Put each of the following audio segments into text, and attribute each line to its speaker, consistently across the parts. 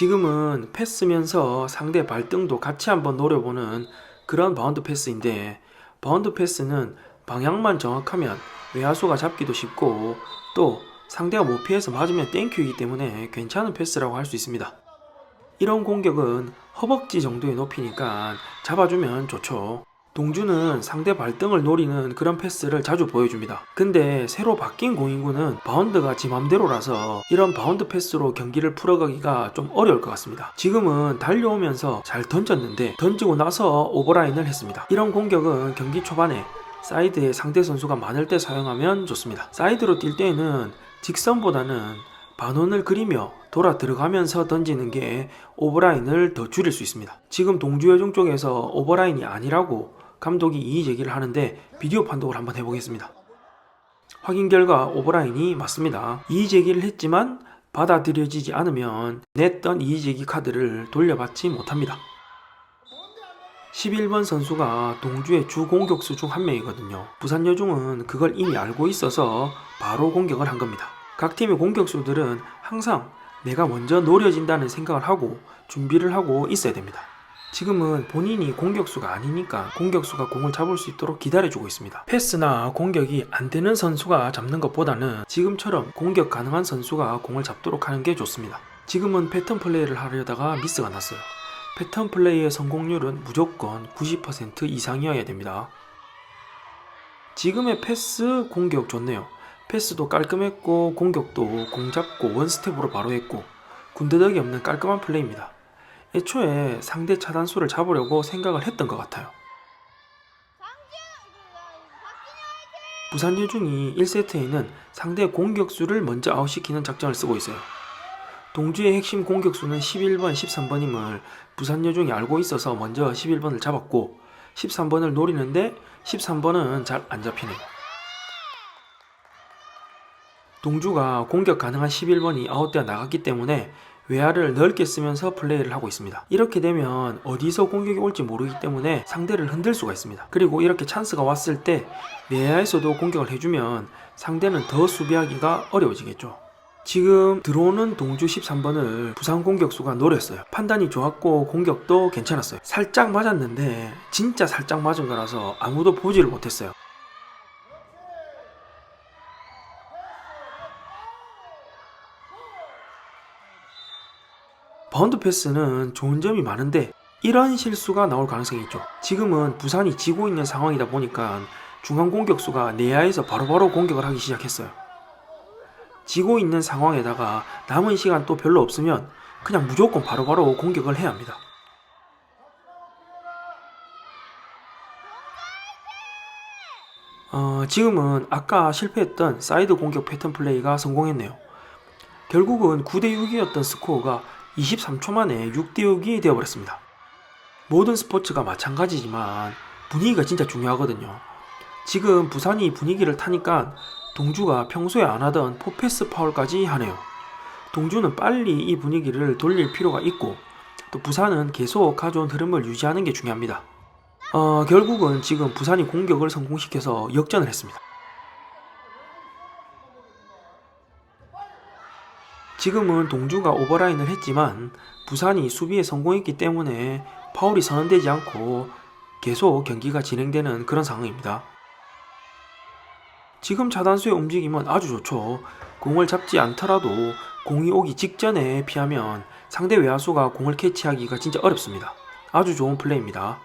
Speaker 1: 지금은 패스면서 상대 발등도 같이 한번 노려보는 그런 바운드 패스인데 바운드 패스는 방향만 정확하면 외야수가 잡기도 쉽고 또 상대가 못 피해서 맞으면 땡큐이기 때문에 괜찮은 패스라고 할 수 있습니다. 이런 공격은 허벅지 정도의 높이니까 잡아주면 좋죠. 동주는 상대 발등을 노리는 그런 패스를 자주 보여줍니다. 근데 새로 바뀐 공인구는 바운드가 지 맘대로라서 이런 바운드 패스로 경기를 풀어가기가 좀 어려울 것 같습니다. 지금은 달려오면서 잘 던졌는데 던지고 나서 오버라인을 했습니다. 이런 공격은 경기 초반에 사이드에 상대 선수가 많을 때 사용하면 좋습니다. 사이드로 뛸 때에는 직선보다는 반원을 그리며 돌아 들어가면서 던지는 게 오버라인을 더 줄일 수 있습니다. 지금 동주여중 쪽에서 오버라인이 아니라고 감독이 이의 제기를 하는데 비디오 판독을 한번 해보겠습니다. 확인 결과 오버라인이 맞습니다. 이의 제기를 했지만 받아들여지지 않으면 냈던 이의 제기 카드를 돌려받지 못합니다. 11번 선수가 동주의 주 공격수 중 한 명이거든요. 부산여중은 그걸 이미 알고 있어서 바로 공격을 한 겁니다. 각 팀의 공격수들은 항상 내가 먼저 노려진다는 생각을 하고 준비를 하고 있어야 됩니다. 지금은 본인이 공격수가 아니니까 공격수가 공을 잡을 수 있도록 기다려주고 있습니다. 패스나 공격이 안 되는 선수가 잡는 것보다는 지금처럼 공격 가능한 선수가 공을 잡도록 하는 게 좋습니다. 지금은 패턴 플레이를 하려다가 미스가 났어요. 패턴 플레이의 성공률은 무조건 90% 이상이어야 됩니다. 지금의 패스 공격 좋네요. 패스도 깔끔했고 공격도 공 잡고 원스텝으로 바로 했고 군더더기 없는 깔끔한 플레이입니다. 애초에 상대 차단수를 잡으려고 생각을 했던 것 같아요. 부산 여중이 1세트에는 상대 공격수를 먼저 아웃시키는 작전을 쓰고 있어요. 동주의 핵심 공격수는 11번, 13번임을 부산 여중이 알고 있어서 먼저 11번을 잡았고 13번을 노리는데 13번은 잘 안 잡히네요. 동주가 공격 가능한 11번이 아웃되어 나갔기 때문에 외야를 넓게 쓰면서 플레이를 하고 있습니다. 이렇게 되면 어디서 공격이 올지 모르기 때문에 상대를 흔들 수가 있습니다. 그리고 이렇게 찬스가 왔을 때 내야에서도 공격을 해주면 상대는 더 수비하기가 어려워지겠죠. 지금 들어오는 동주 13번을 부산 공격수가 노렸어요. 판단이 좋았고 공격도 괜찮았어요. 살짝 맞았는데 진짜 살짝 맞은 거라서 아무도 보지를 못했어요. 바운드 패스는 좋은 점이 많은데 이런 실수가 나올 가능성이 있죠. 지금은 부산이 지고 있는 상황이다 보니까 중앙 공격수가 내야에서 바로바로 공격을 하기 시작했어요. 지고 있는 상황에다가 남은 시간 또 별로 없으면 그냥 무조건 바로바로 공격을 해야 합니다. 어, 지금은 아까 실패했던 사이드 공격 패턴 플레이가 성공했네요. 결국은 9대6이었던 스코어가 23초 만에 6대6이 되어버렸습니다. 모든 스포츠가 마찬가지지만 분위기가 진짜 중요하거든요. 지금 부산이 분위기를 타니까 동주가 평소에 안 하던 포패스 파울까지 하네요. 동주는 빨리 이 분위기를 돌릴 필요가 있고 또 부산은 계속 가져온 흐름을 유지하는 게 중요합니다. 어, 결국은 지금 부산이 공격을 성공시켜서 역전을 했습니다. 지금은 동주가 오버라인을 했지만 부산이 수비에 성공했기 때문에 파울이 선언되지 않고 계속 경기가 진행되는 그런 상황입니다. 지금 차단수의 움직임은 아주 좋죠. 공을 잡지 않더라도 공이 오기 직전에 피하면 상대 외야수가 공을 캐치하기가 진짜 어렵습니다. 아주 좋은 플레이입니다.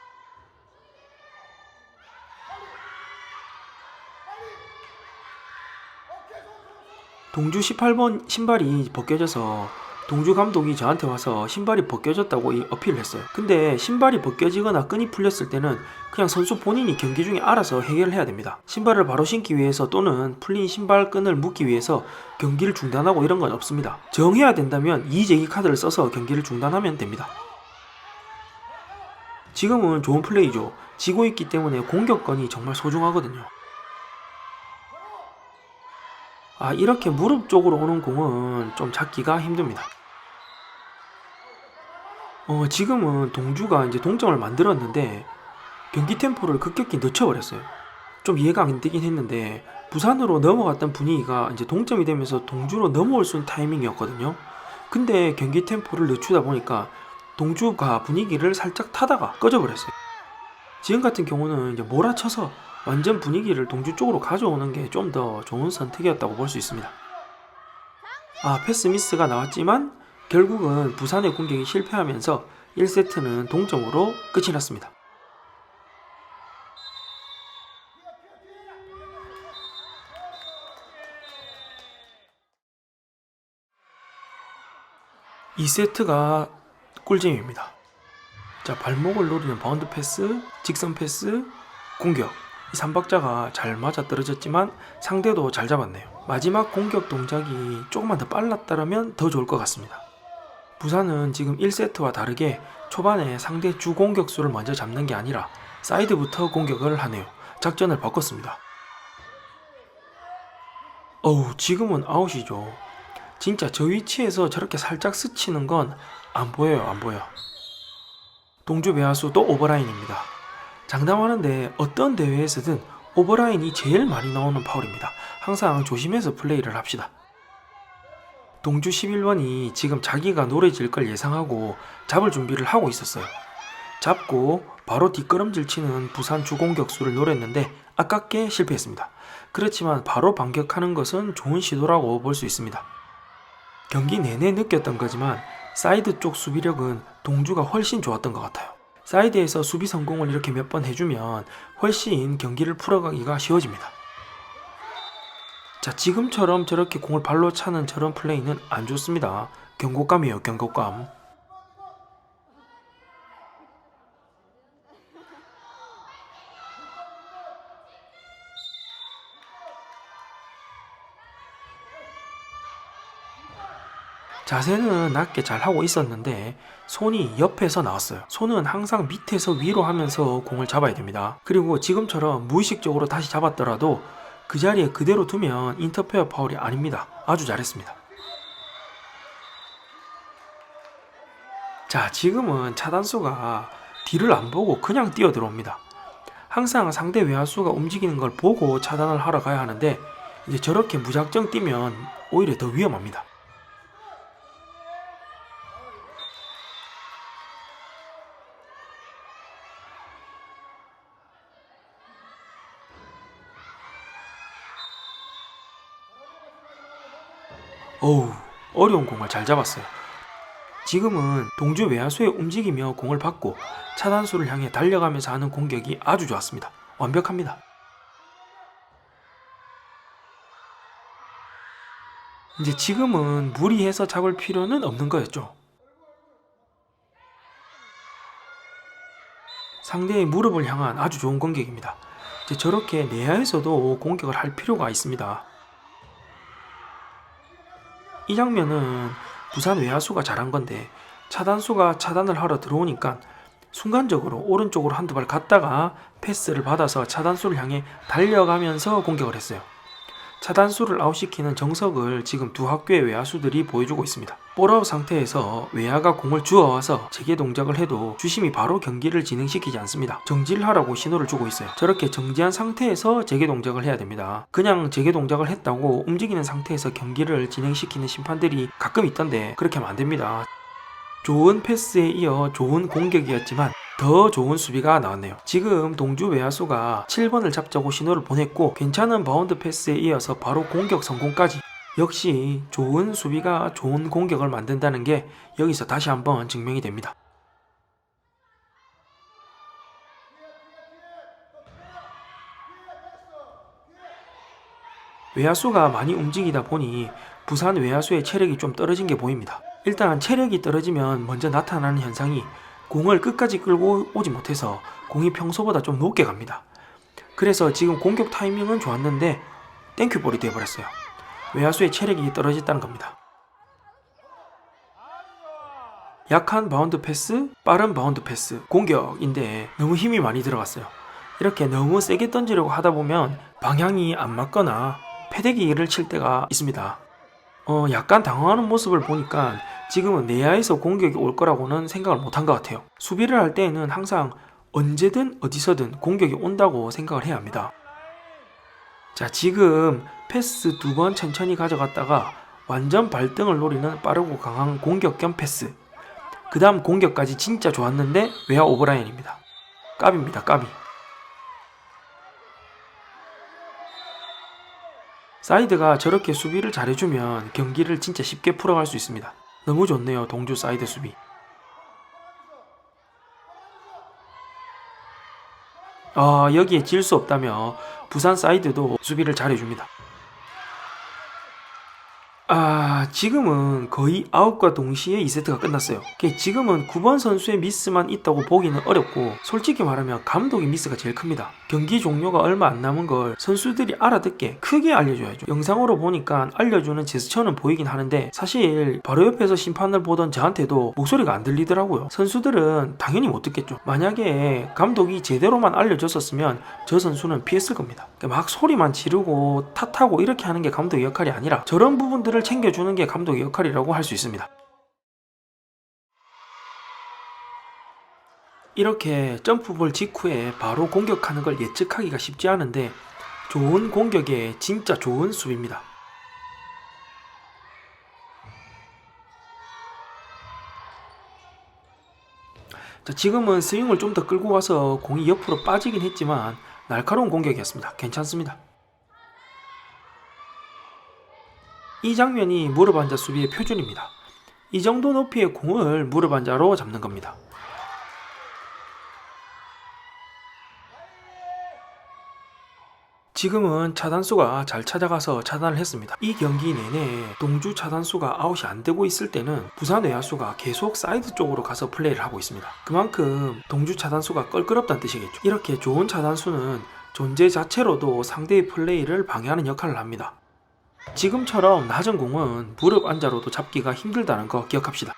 Speaker 1: 동주 18번 신발이 벗겨져서 동주 감독이 저한테 와서 신발이 벗겨졌다고 이 어필을 했어요. 근데 신발이 벗겨지거나 끈이 풀렸을 때는 그냥 선수 본인이 경기 중에 알아서 해결을 해야 됩니다. 신발을 바로 신기 위해서 또는 풀린 신발 끈을 묶기 위해서 경기를 중단하고 이런 건 없습니다. 정해야 된다면 이재기 카드를 써서 경기를 중단하면 됩니다. 지금은 좋은 플레이죠. 지고 있기 때문에 공격권이 정말 소중하거든요. 아, 이렇게 무릎 쪽으로 오는 공은 좀 잡기가 힘듭니다. 어, 지금은 동주가 이제 동점을 만들었는데 경기 템포를 급격히 늦춰버렸어요. 좀 이해가 안 되긴 했는데 부산으로 넘어갔던 분위기가 이제 동점이 되면서 동주로 넘어올 수 있는 타이밍이었거든요. 근데 경기 템포를 늦추다 보니까 동주가 분위기를 살짝 타다가 꺼져버렸어요. 지금 같은 경우는 이제 몰아쳐서 완전 분위기를 동주 쪽으로 가져오는 게 좀 더 좋은 선택이었다고 볼 수 있습니다. 아, 패스 미스가 나왔지만 결국은 부산의 공격이 실패하면서 1세트는 동점으로 끝이 났습니다. 이 세트가 꿀잼입니다. 자, 발목을 노리는 바운드 패스, 직선 패스, 공격. 이 3박자가 잘 맞아 떨어졌지만 상대도 잘 잡았네요. 마지막 공격 동작이 조금만 더 빨랐다면 더 좋을 것 같습니다. 부산은 지금 1세트와 다르게 초반에 상대 주 공격수를 먼저 잡는 게 아니라 사이드부터 공격을 하네요. 작전을 바꿨습니다. 어우, 지금은 아웃이죠. 진짜 저 위치에서 저렇게 살짝 스치는 건 안 보여요, 안 보여. 동주 배하수 또 오버라인입니다. 장담하는데 어떤 대회에서든 오버라인이 제일 많이 나오는 파울입니다. 항상 조심해서 플레이를 합시다. 동주 11번이 지금 자기가 노래 질 걸 예상하고 잡을 준비를 하고 있었어요. 잡고 바로 뒷걸음질 치는 부산 주공격수를 노렸는데 아깝게 실패했습니다. 그렇지만 바로 반격하는 것은 좋은 시도라고 볼 수 있습니다. 경기 내내 느꼈던 거지만 사이드 쪽 수비력은 동주가 훨씬 좋았던 것 같아요. 사이드에서 수비 성공을 이렇게 몇 번 해주면 훨씬 경기를 풀어가기가 쉬워집니다. 자, 지금처럼 저렇게 공을 발로 차는 저런 플레이는 안 좋습니다. 경고감이에요, 경고감. 자세는 낮게 잘 하고 있었는데 손이 옆에서 나왔어요. 손은 항상 밑에서 위로 하면서 공을 잡아야 됩니다. 그리고 지금처럼 무의식적으로 다시 잡았더라도 그 자리에 그대로 두면 인터페어 파울이 아닙니다. 아주 잘했습니다. 자, 지금은 차단수가 뒤를 안 보고 그냥 뛰어 들어옵니다. 항상 상대 외야수가 움직이는 걸 보고 차단을 하러 가야 하는데 이제 저렇게 무작정 뛰면 오히려 더 위험합니다. 어려운 공을 잘 잡았어요. 지금은 동주 외야수의 움직이며 공을 받고 차단수를 향해 달려가면서 하는 공격이 아주 좋았습니다. 완벽합니다. 이제 지금은 무리해서 잡을 필요는 없는 거였죠. 상대의 무릎을 향한 아주 좋은 공격입니다. 이제 저렇게 내야에서도 공격을 할 필요가 있습니다. 이 장면은 부산 외야수가 잘한 건데 차단수가 차단을 하러 들어오니까 순간적으로 오른쪽으로 한두 발 갔다가 패스를 받아서 차단수를 향해 달려가면서 공격을 했어요. 차단수를 아웃시키는 정석을 지금 두 학교의 외야수들이 보여주고 있습니다. 볼아웃 상태에서 외야가 공을 주워와서 재개 동작을 해도 주심이 바로 경기를 진행시키지 않습니다. 정지를 하라고 신호를 주고 있어요. 저렇게 정지한 상태에서 재개 동작을 해야 됩니다. 그냥 재개 동작을 했다고 움직이는 상태에서 경기를 진행시키는 심판들이 가끔 있던데 그렇게 하면 안 됩니다. 좋은 패스에 이어 좋은 공격이었지만 더 좋은 수비가 나왔네요. 지금 동주 외야수가 7번을 잡자고 신호를 보냈고 괜찮은 바운드 패스에 이어서 바로 공격 성공까지 역시 좋은 수비가 좋은 공격을 만든다는 게 여기서 다시 한번 증명이 됩니다. 외야수가 많이 움직이다 보니 부산 외야수의 체력이 좀 떨어진 게 보입니다. 일단 체력이 떨어지면 먼저 나타나는 현상이 공을 끝까지 끌고 오지 못해서 공이 평소보다 좀 높게 갑니다. 그래서 지금 공격 타이밍은 좋았는데 땡큐볼이 되어버렸어요. 외야수의 체력이 떨어졌다는 겁니다. 약한 바운드 패스, 빠른 바운드 패스, 공격인데 너무 힘이 많이 들어갔어요. 이렇게 너무 세게 던지려고 하다 보면 방향이 안 맞거나 패대기를 칠 때가 있습니다. 어, 약간 당황하는 모습을 보니까 지금은 내야에서 공격이 올 거라고는 생각을 못한 것 같아요. 수비를 할 때에는 항상 언제든 어디서든 공격이 온다고 생각을 해야 합니다. 자, 지금 패스 두 번 천천히 가져갔다가 완전 발등을 노리는 빠르고 강한 공격 겸 패스. 그 다음 공격까지 진짜 좋았는데 외야 오브라인입니다. 까비입니다, 까비. 사이드가 저렇게 수비를 잘해주면 경기를 진짜 쉽게 풀어갈 수 있습니다. 너무 좋네요, 동주 사이드 수비. 아, 여기에 질 수 없다며 부산 사이드도 수비를 잘해줍니다. 아, 지금은 거의 아웃과 동시에 2세트가 끝났어요. 이게 지금은 9번 선수의 미스만 있다고 보기는 어렵고, 솔직히 말하면 감독의 미스가 제일 큽니다. 경기 종료가 얼마 안 남은 걸 선수들이 알아듣게 크게 알려줘야죠. 영상으로 보니까 알려주는 제스처는 보이긴 하는데, 사실 바로 옆에서 심판을 보던 저한테도 목소리가 안 들리더라고요. 선수들은 당연히 못 듣겠죠. 만약에 감독이 제대로만 알려줬었으면 저 선수는 피했을 겁니다. 그러니까 막 소리만 지르고 탓하고 이렇게 하는 게 감독의 역할이 아니라 저런 부분들을 챙겨주는 게 감독의 역할이라고 할 수 있습니다. 이렇게 점프볼 직후에 바로 공격하는 걸 예측하기가 쉽지 않은데 좋은 공격에 진짜 좋은 수비입니다. 자, 지금은 스윙을 좀 더 끌고 가서 공이 옆으로 빠지긴 했지만 날카로운 공격이었습니다. 괜찮습니다. 이 장면이 무릎 앉아 수비의 표준입니다. 이 정도 높이의 공을 무릎 앉아로 잡는 겁니다. 지금은 차단수가 잘 찾아가서 차단을 했습니다. 이 경기 내내 동주 차단수가 아웃이 안 되고 있을 때는 부산 외야수가 계속 사이드 쪽으로 가서 플레이를 하고 있습니다. 그만큼 동주 차단수가 껄끄럽다는 뜻이겠죠. 이렇게 좋은 차단수는 존재 자체로도 상대의 플레이를 방해하는 역할을 합니다. 지금처럼 낮은 공은 무릎 앉아로도 잡기가 힘들다는 거 기억합시다.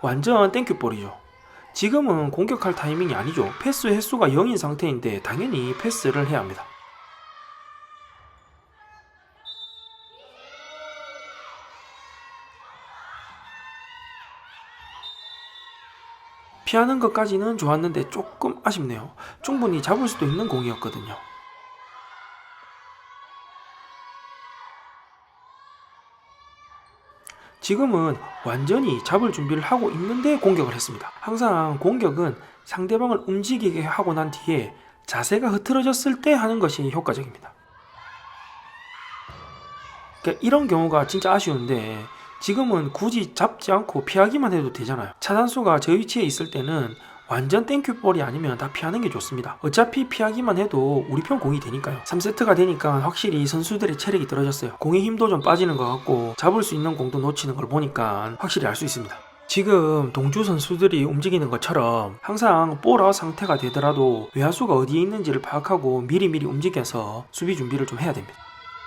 Speaker 1: 완전 땡큐볼이죠. 지금은 공격할 타이밍이 아니죠. 패스 횟수가 0인 상태인데 당연히 패스를 해야 합니다. 피하는 것까지는 좋았는데 조금 아쉽네요. 충분히 잡을 수도 있는 공이었거든요. 지금은 완전히 잡을 준비를 하고 있는데 공격을 했습니다. 항상 공격은 상대방을 움직이게 하고 난 뒤에 자세가 흐트러졌을 때 하는 것이 효과적입니다. 그러니까 이런 경우가 진짜 아쉬운데 지금은 굳이 잡지 않고 피하기만 해도 되잖아요. 차단수가 저 위치에 있을 때는 완전 땡큐볼이 아니면 다 피하는 게 좋습니다. 어차피 피하기만 해도 우리 편 공이 되니까요. 3세트가 되니까 확실히 선수들의 체력이 떨어졌어요. 공의 힘도 좀 빠지는 것 같고 잡을 수 있는 공도 놓치는 걸 보니까 확실히 알 수 있습니다. 지금 동주 선수들이 움직이는 것처럼 항상 볼아웃 상태가 되더라도 외야수가 어디에 있는지를 파악하고 미리미리 움직여서 수비 준비를 좀 해야 됩니다.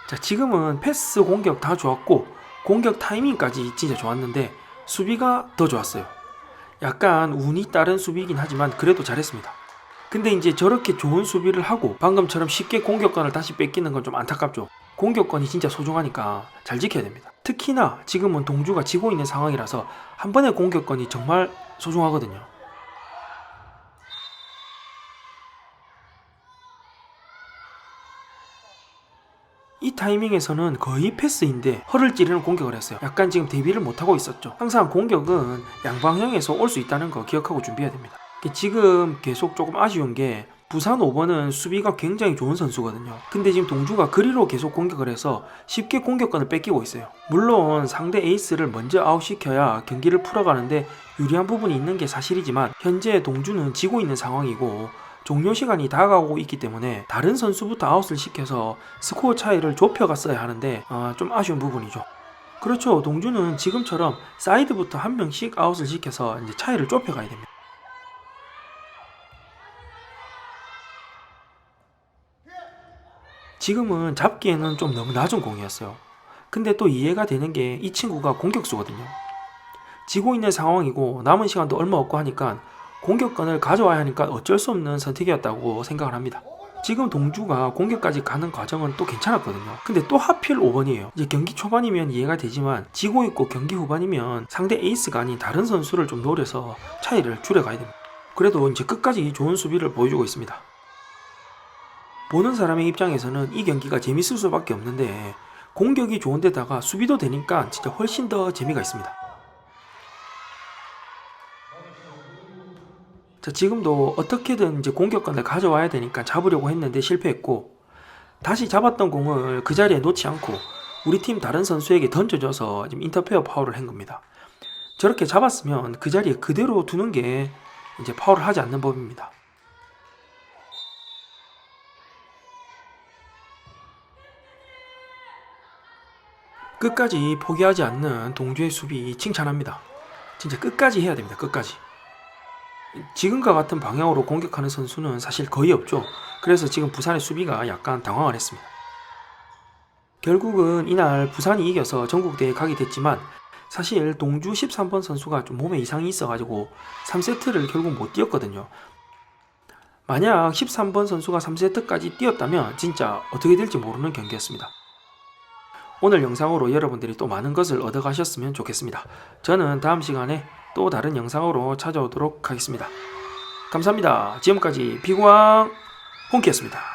Speaker 1: 자, 지금은 패스 공격 다 좋았고 공격 타이밍까지 진짜 좋았는데 수비가 더 좋았어요. 약간 운이 따른 수비이긴 하지만 그래도 잘했습니다. 근데 이제 저렇게 좋은 수비를 하고 방금처럼 쉽게 공격권을 다시 뺏기는 건 좀 안타깝죠. 공격권이 진짜 소중하니까 잘 지켜야 됩니다. 특히나 지금은 동주가 지고 있는 상황이라서 한 번의 공격권이 정말 소중하거든요. 이 타이밍에서는 거의 패스인데 허를 찌르는 공격을 했어요. 약간 지금 대비를 못하고 있었죠. 항상 공격은 양방향에서 올 수 있다는 거 기억하고 준비해야 됩니다. 지금 계속 조금 아쉬운 게 부산 5번은 수비가 굉장히 좋은 선수거든요. 근데 지금 동주가 그리로 계속 공격을 해서 쉽게 공격권을 뺏기고 있어요. 물론 상대 에이스를 먼저 아웃시켜야 경기를 풀어가는데 유리한 부분이 있는 게 사실이지만 현재 동주는 지고 있는 상황이고 종료 시간이 다가오고 있기 때문에 다른 선수부터 아웃을 시켜서 스코어 차이를 좁혀갔어야 하는데 어, 좀 아쉬운 부분이죠. 그렇죠. 동주는 지금처럼 사이드부터 한 명씩 아웃을 시켜서 이제 차이를 좁혀가야 됩니다. 지금은 잡기에는 좀 너무 낮은 공이었어요. 근데 또 이해가 되는 게 이 친구가 공격수거든요. 지고 있는 상황이고 남은 시간도 얼마 없고 하니까 공격권을 가져와야 하니까 어쩔 수 없는 선택이었다고 생각을 합니다. 지금 동주가 공격까지 가는 과정은 또 괜찮았거든요. 근데 또 하필 5번이에요. 이제 경기 초반이면 이해가 되지만 지고 있고 경기 후반이면 상대 에이스가 아닌 다른 선수를 좀 노려서 차이를 줄여가야 됩니다. 그래도 이제 끝까지 좋은 수비를 보여주고 있습니다. 보는 사람의 입장에서는 이 경기가 재밌을 수밖에 없는데 공격이 좋은데다가 수비도 되니까 진짜 훨씬 더 재미가 있습니다. 자, 지금도 어떻게든 이제 공격권을 가져와야 되니까 잡으려고 했는데 실패했고, 다시 잡았던 공을 그 자리에 놓지 않고 우리 팀 다른 선수에게 던져줘서 지금 인터페어 파울을 한 겁니다. 저렇게 잡았으면 그 자리에 그대로 두는 게 이제 파울을 하지 않는 법입니다. 끝까지 포기하지 않는 동주의 수비 칭찬합니다. 진짜 끝까지 해야 됩니다. 끝까지. 지금과 같은 방향으로 공격하는 선수는 사실 거의 없죠. 그래서 지금 부산의 수비가 약간 당황을 했습니다. 결국은 이날 부산이 이겨서 전국대회에 가게 됐지만 사실 동주 13번 선수가 좀 몸에 이상이 있어가지고 3세트를 결국 못 뛰었거든요. 만약 13번 선수가 3세트까지 뛰었다면 진짜 어떻게 될지 모르는 경기였습니다. 오늘 영상으로 여러분들이 또 많은 것을 얻어가셨으면 좋겠습니다. 저는 다음 시간에 또 다른 영상으로 찾아오도록 하겠습니다. 감사합니다. 지금까지 비구왕 홍키였습니다.